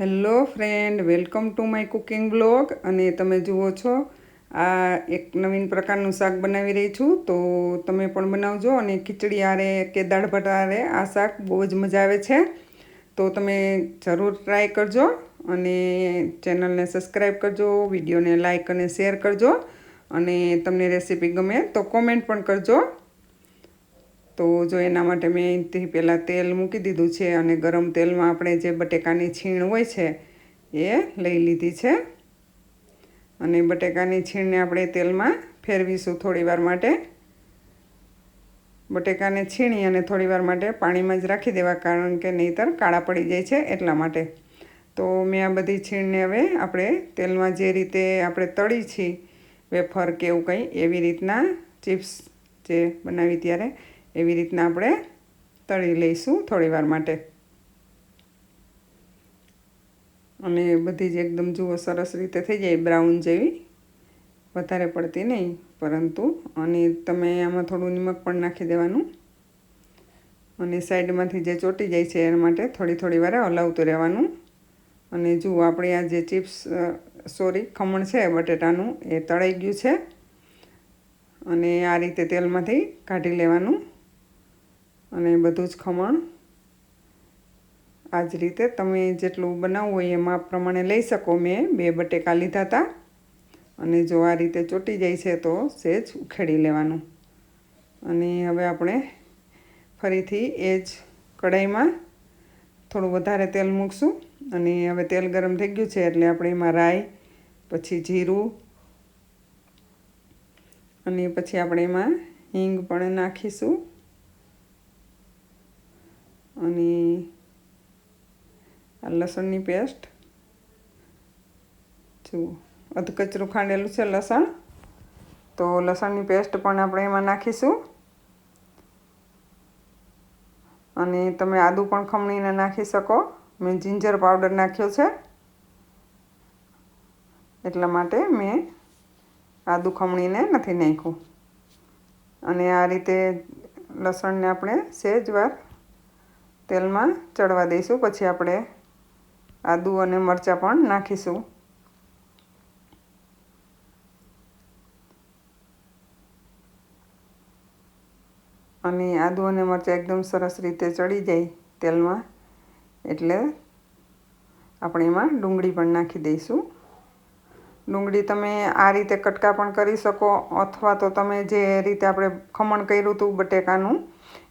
Hello friend, welcome to my cooking blog. અને તમે જુઓ છો, આ એક નવીન પ્રકારનું શાક બનાવી રહી છું. તો તમે પણ બનાવજો. અને ખીચડી આરે કે દાળ ભટારે આ શાક બહુ જ મજા આવે છે. તો તમે જરૂર ટ્રાય કરજો. અને ચેનલને સબસ્ક્રાઈબ કરજો, વિડીયોને લાઇક અને શેર કરજો. અને તમને રેસીપી ગમે તો કોમેન્ટ પણ કરજો. તો જો એના માટે મેં અહીંથી પહેલાં તેલ મૂકી દીધું છે અને ગરમ તેલમાં આપણે જે બટેકાની છીણ હોય છે, એ લઈ લીધી છે. અને બટેકાની છીણને આપણે તેલમાં ફેરવીશું થોડીવાર માટે. બટેકાને છીણી અને થોડીવાર માટે પાણીમાં જ રાખી દેવા કારણ કે નહીંતર કાળા પડી જાય છે એટલા માટે. તો મેં આ બધી છીણને હવે આપણે તેલમાં જે રીતે આપણે તળી છીએ, વેફર કે એવું કંઈ એવી રીતના ચિપ્સ જે બનાવી ત્યારે એવી રીતના આપણે તળી લઈશું થોડી વાર માટે. અને બધી જ એકદમ જુઓ સરસ રીતે થઈ જાય, બ્રાઉન જેવી. વધારે પડતી નહીં, પરંતુ અને તમે આમાં થોડું નિમક પણ નાખી દેવાનું. અને સાઈડમાંથી જે ચોટી જાય છે એના માટે થોડી થોડી વારે હલાવતું રહેવાનું. અને જુઓ આપણે આ જે ચિપ્સ સોરી, ખમણ છે, બટેટાનું, એ તળાઈ ગયું છે. અને આ રીતે તેલમાંથી કાઢી લેવાનું. અને બધું જ ખમણ આ જ રીતે તમે જેટલું બનાવવું હોય એ માપ પ્રમાણે લઈ શકો. મેં બે બટેકા લીધા હતા અને જો આ રીતે ચોટી જાય છે તો સેજ ઉખેડી લેવાનું. અને હવે આપણે ફરીથી એ જ કઢાઈમાં થોડું વધારે તેલ મૂકશું. અને હવે તેલ ગરમ થઈ ગયું છે એટલે આપણે એમાં રાઈ, પછી જીરું, અને પછી આપણે એમાં હિંગ પણ નાખીશું. અને આ લસણની પેસ્ટ જુઓ, અધકચરું ખાંડેલું છે લસણ. તો લસણની પેસ્ટ પણ આપણે એમાં નાખીશું. અને તમે આદું પણ ખમણીને નાખી શકો. મેં જિંજર પાવડર નાખ્યો છે. એટલા માટે મેં આદું ખમણીને નથી નાખ્યું. અને આ રીતે લસણને આપણે સહેજ વાર તેલમાં ચડવા દઈશું. પછી આપણે આદુ અને મરચાં પણ નાખીશું. અને આદુ અને મરચાં એકદમ સરસ રીતે ચડી જાય તેલમાં. એટલે આપણે એમાં ડુંગળી પણ નાખી દઈશું. ડુંગળી તમે આ રીતે કટકા પણ કરી શકો, અથવા તો તમે જે રીતે આપણે ખમણ કર્યું હતું બટેકાનું,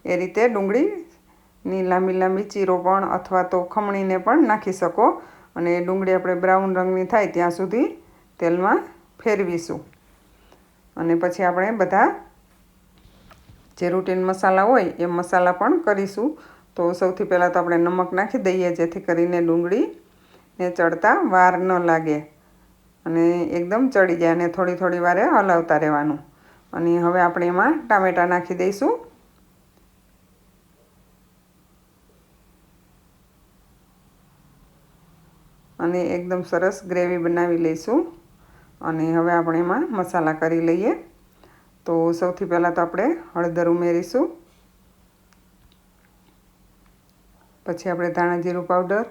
એ રીતે ડુંગળીની લાંબી લાંબી ચીરો પણ અથવા તો ખમણીને પણ નાખી શકો. અને ડુંગળી આપણે બ્રાઉન રંગની થાય ત્યાં સુધી તેલમાં ફેરવીશું. અને પછી આપણે બધા જે રૂટીન મસાલા હોય એ મસાલા પણ કરીશું. તો સૌથી પહેલાં તો આપણે નમક નાખી દઈએ, જેથી કરીને ડુંગળીને ચડતા વાર ન લાગે. અને એકદમ ચડી જાય અને થોડી થોડી વારે હલાવતા રહેવાનું. અને હવે આપણે એમાં ટામેટાં નાખી દઈશું. અને એકદમ સરસ ગ્રેવી બનાવી લઈશું. અને હવે આપણે એમાં મસાલા કરી લઈએ. તો સૌથી પહેલાં તો આપણે હળદર ઉમેરીશું. પછી આપણે ધાણા જીરું પાવડર.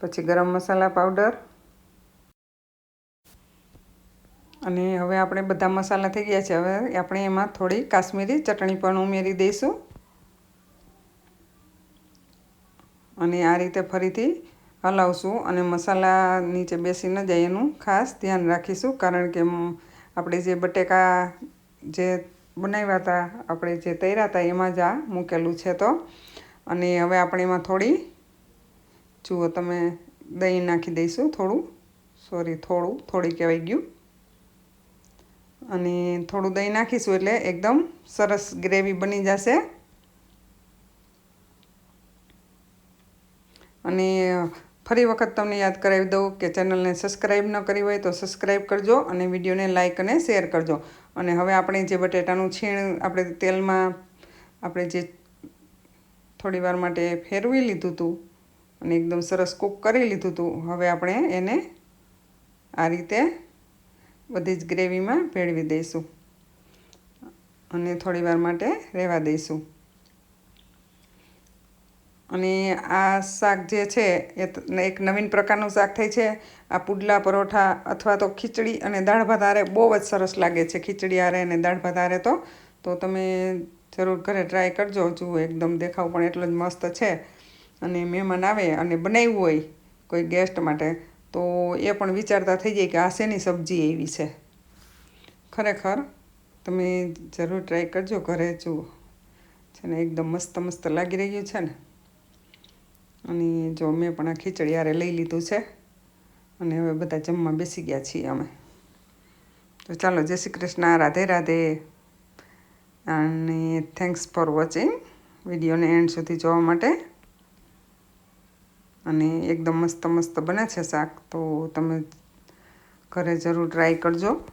પછી ગરમ મસાલા પાવડર. અને હવે આપણે બધા મસાલા થઈ ગયા છે. હવે આપણે એમાં થોડી કાશ્મીરી ચટણી પણ ઉમેરી દઈશું. અને આ રીતે ફરીથી હલાવશું અને મસાલા નીચે બેસી ન જાય એનું ખાસ ધ્યાન રાખીશું. કારણ કે આપણે જે બટેકા જે બનાવ્યા હતા, આપણે જે તૈયાર હતા, એમાં જ આ મૂકેલું છે તો. અને હવે આપણે એમાં થોડી, જુઓ તમે, દહીં નાખી દઈશું થોડું. સોરી, થોડું, થોડી કહેવાય ગયું. અને થોડું દહીં નાખીશું એટલે એકદમ સરસ ગ્રેવી બની જશે. અને ફરી વખત તમને યાદ કરાવી દઉં કે ચેનલને સબસ્ક્રાઈબ ન કરી હોય તો સબસ્ક્રાઈબ કરજો અને વિડીયોને લાઇક અને શેર કરજો. અને હવે આપણે જે બટેટાનું છીણ આપણે તેલમાં આપણે જે થોડી વાર માટે ફેરવી લીધું હતું અને એકદમ સરસ કૂક કરી લીધું હતું, હવે આપણે એને આ રીતે બધી જ ગ્રેવીમાં ભેળવી દઈશું અને થોડી વાર માટે રહેવા દઈશું. અને આ શાક જે છે એ એક નવીન પ્રકારનું શાક થાય છે. આ પુડલા, પરોઠા અથવા તો ખીચડી અને દાળ ભાત હારે બહુ જ સરસ લાગે છે. ખીચડી હારે અને દાળ ભાત હારે તો. તો તમે જરૂર ઘરે ટ્રાય કરજો. જુઓ એકદમ દેખાવ પણ એટલો જ મસ્ત છે. અને મહેમાન આવે અને બનાવ્યું હોય કોઈ ગેસ્ટ માટે, તો એ પણ વિચારતા થઈ જાય કે આ શેની સબ્જી એવી છે. ખરેખર તમે જરૂર ટ્રાય કરજો ઘરે, જુઓ. છે ને, એકદમ મસ્ત મસ્ત લાગી રહ્યું છે ને. અને જો મેં પણ આ ખીચડી આરે લઈ લીધું છે. અને હવે બધા જમવા બેસી ગયા છીએ અમે. તો ચાલો, જય શ્રી કૃષ્ણ, રાધે રાધે. અને થેન્ક્સ ફોર વોચિંગ વિડીયોને એન્ડ સુધી જોવા માટે. અને એકદમ મસ્ત મસ્ત બને છે શાક, તો તમે ઘરે જરૂર ટ્રાય કરજો.